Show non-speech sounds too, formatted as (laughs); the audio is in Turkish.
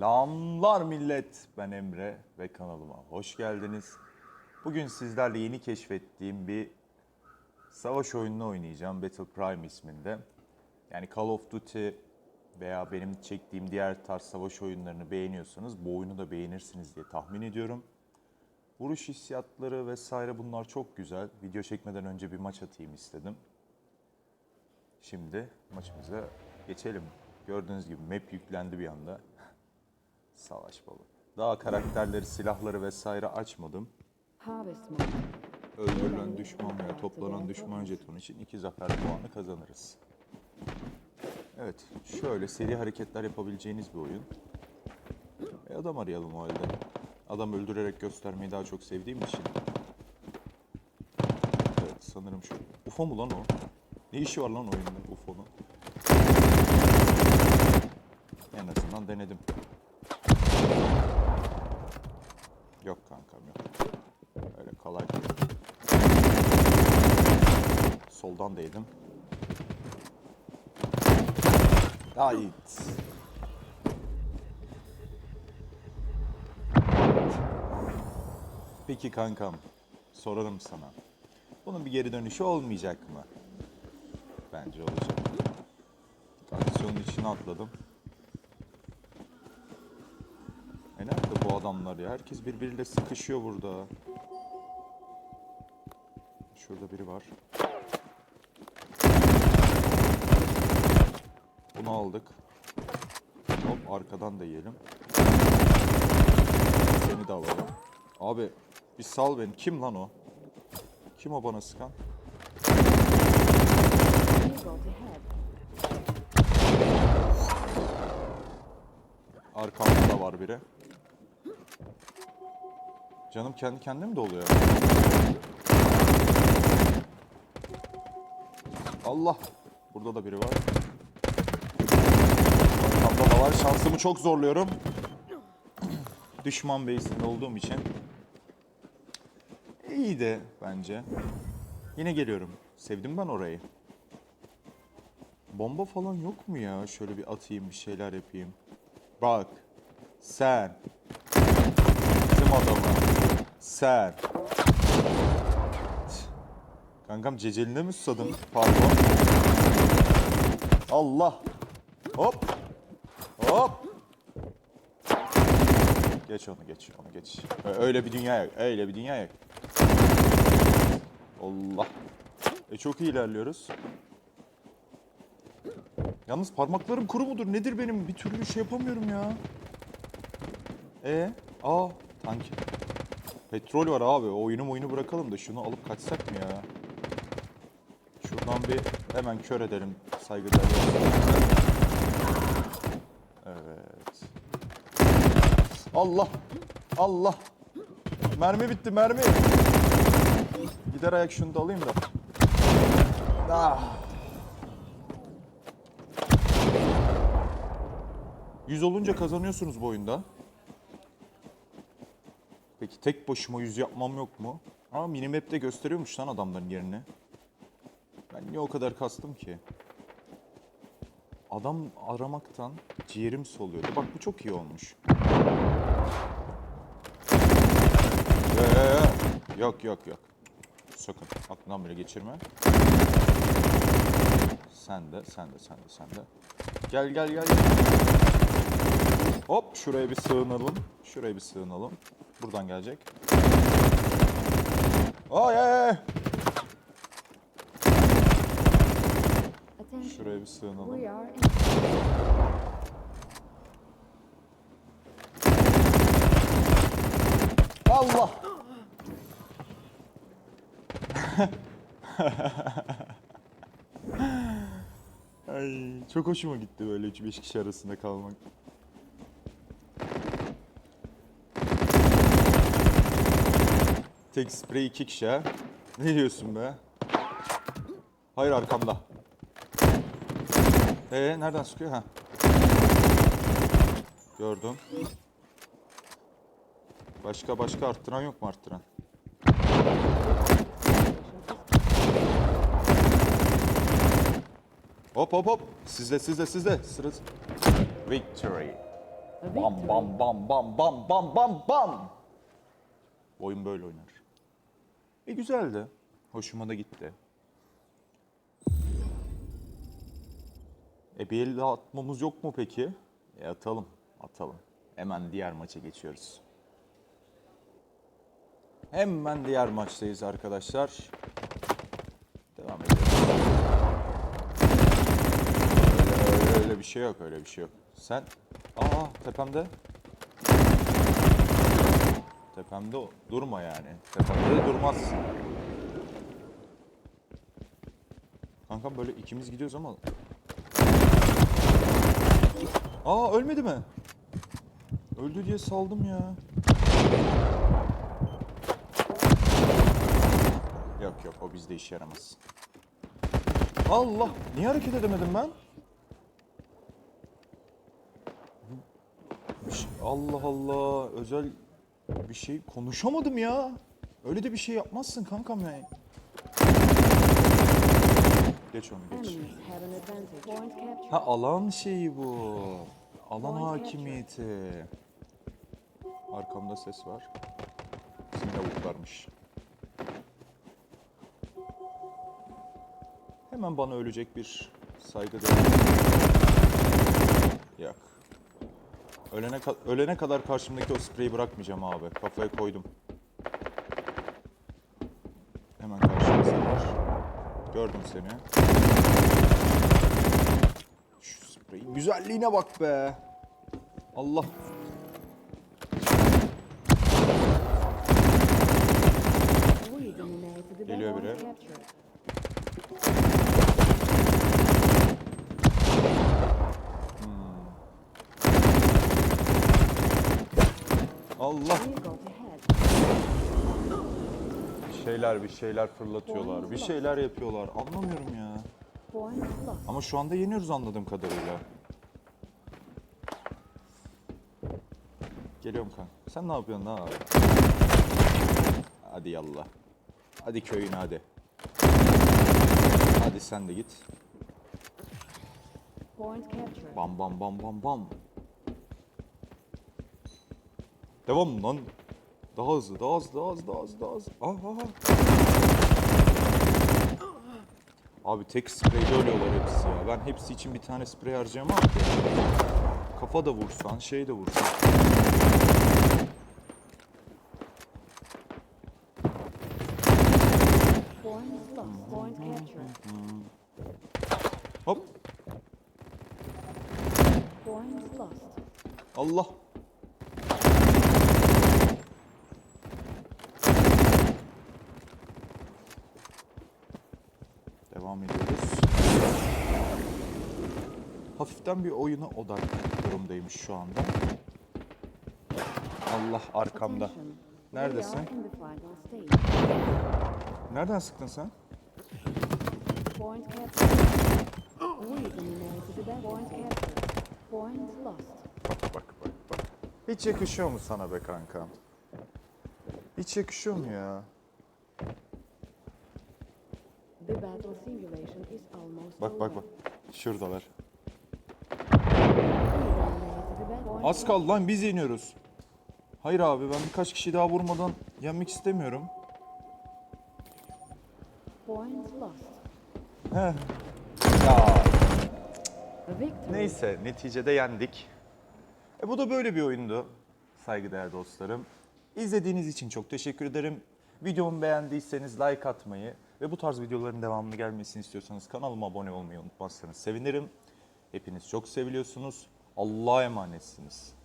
Selamlar millet. Ben Emre ve kanalıma hoş geldiniz. Bugün sizlerle yeni keşfettiğim bir savaş oyununu oynayacağım. Battle Prime isminde. Yani Call of Duty veya benim çektiğim diğer tarz savaş oyunlarını beğeniyorsanız bu oyunu da beğenirsiniz diye tahmin ediyorum. Vuruş hissiyatları vesaire bunlar çok güzel. Video çekmeden önce bir maç atayım istedim. Şimdi maçımıza geçelim. Gördüğünüz gibi map yüklendi bir anda. Savaş baba. Daha karakterleri, silahları vesaire açmadım. Öldürülen düşman veya toplanan düşman jetonu için iki zafer puanı kazanırız. Evet, şöyle seri hareketler yapabileceğiniz bir oyun. E adam arayalım o halde. Adam öldürerek göstermeyi daha çok sevdiğim için. Evet, sanırım şu. UFO mu lan o? Ne işi var lan oyunda UFO'nun? En azından denedim. Yok kankam yok. Öyle kolay değil. Soldan değdim. Ait. Peki kankam, sorarım sana. Bunun bir geri dönüşü olmayacak mı? Bence olacak. Aksiyonun içine atladım. Adamlar ya? Herkes birbiriyle sıkışıyor burada. Şurada biri var. Bunu aldık. Hop arkadan da yiyelim. Seni de alalım. Abi bir sal beni. Kim lan o? Kim o bana sıkan? Arkamda da var biri. Canım kendi kendine mi doluyor? Allah! Burada da biri var. Arkamda da var. Şansımı çok zorluyorum. (clears throat) Düşman base'inde olduğum için. İyi de bence. Yine geliyorum. Sevdim ben orayı. Bomba falan yok mu ya? Şöyle bir atayım, bir şeyler yapayım. Bak. Sen. Bizim adamı. Sen. Kankam ceceline mi susadın? Pardon. Allah. Hop. Hop. Geç onu geç onu geç. Öyle bir dünya yok. Öyle bir dünya yok. Allah. E çok iyi ilerliyoruz. Yalnız parmaklarım kuru mudur? Nedir benim? Bir türlü şey yapamıyorum ya. E, aa tank. Petrol var abi. Oyunu oyunu bırakalım da şunu alıp kaçsak mı ya? Şuradan bir hemen kör edelim saygıdeğer. Evet. Allah! Allah! Mermi bitti mermi. Gider ayak şunu da alayım da. Ah. 100 olunca kazanıyorsunuz bu oyunda. Peki tek başıma 100 yapmam yok mu? Ama minimap'te gösteriyormuş lan adamların yerini. Ben niye o kadar kastım ki? Adam aramaktan ciğerim soluyordu. Bak bu çok iyi olmuş. Ee, yok yok yok. Sakın aklından bile geçirme. Sen de, sen de, sen de, sen de. Gel gel. gel. Hop şuraya bir sığınalım. Şuraya bir sığınalım. Buradan gelecek. Ay ay. Şuraya bir sığınalım. Allah. (laughs) Ay çok hoşuma gitti böyle 3-5 kişi arasında kalmak. Tek sprey iki kişi ha. Ne diyorsun be? Hayır arkamda. Ee nereden sıkıyor ha? Gördüm. Başka başka arttıran yok mu arttıran? Hop hop hop. Sizde sizde sizde. Sırası. Victory. Bam bam bam bam bam bam bam bam. Oyun böyle oynar. E güzeldi. Hoşuma da gitti. E bir el atmamız yok mu peki? E atalım, atalım. Hemen diğer maça geçiyoruz. Hemen diğer maçtayız arkadaşlar. Devam edelim. Öyle, öyle, öyle bir şey yok, öyle bir şey yok. Sen, aa tepemde. Tepemde durma yani. Tepemde de durmazsın. Kankam böyle ikimiz gidiyoruz ama Aa ölmedi mi? Öldü diye saldım ya. Yok yok o bizde işe yaramaz. Allah! Niye hareket edemedim ben? Allah Allah özel bir şey konuşamadım ya. Öyle de bir şey yapmazsın kankam yani. Geç onu geç. Ha alan şeyi bu. Alan hakimiyeti. Arkamda ses var. Bizim lavuklarmış. Hemen bana ölecek bir saygı Yok. Ölene, ka- ölene kadar karşımdaki o spreyi bırakmayacağım abi. Kafaya koydum. Hemen karşımda sen var. Gördüm seni. Şu spreyin güzelliğine bak be. Allah. Geliyor biri. Allah. Bir şeyler bir şeyler fırlatıyorlar. Bir şeyler yapıyorlar. Anlamıyorum ya. Ama şu anda yeniyoruz anladığım kadarıyla. Geliyorum kanka. Sen ne yapıyorsun lan abi? Hadi yallah. Hadi köyüne hadi. Hadi sen de git. Bam bam bam bam bam. Devam lan. Daha hızlı, daha hızlı, daha hızlı, daha hızlı, daha hızlı. Aha, aha. Abi tek spreyde ölüyorlar hepsi ya. Ben hepsi için bir tane sprey harcayamam ki. Kafa da vursan, şey de vursan. Hop. Allah. Devam ediyoruz. Hafiften bir oyuna odak durumdaymış şu anda. Allah arkamda. Neredesin? Nereden sıktın sen? Bak bak bak bak. Hiç yakışıyor mu sana be kanka? Hiç yakışıyor mu ya? Bak bak bak. Şuradalar. Az kaldı lan biz yeniyoruz. Hayır abi ben birkaç kişi daha vurmadan yenmek istemiyorum. Heh. Ya neyse neticede yendik. E bu da böyle bir oyundu. Saygıdeğer dostlarım. İzlediğiniz için çok teşekkür ederim. Videomu beğendiyseniz like atmayı ve bu tarz videoların devamını gelmesini istiyorsanız kanalıma abone olmayı unutmazsanız sevinirim. Hepiniz çok seviliyorsunuz. Allah'a emanetsiniz.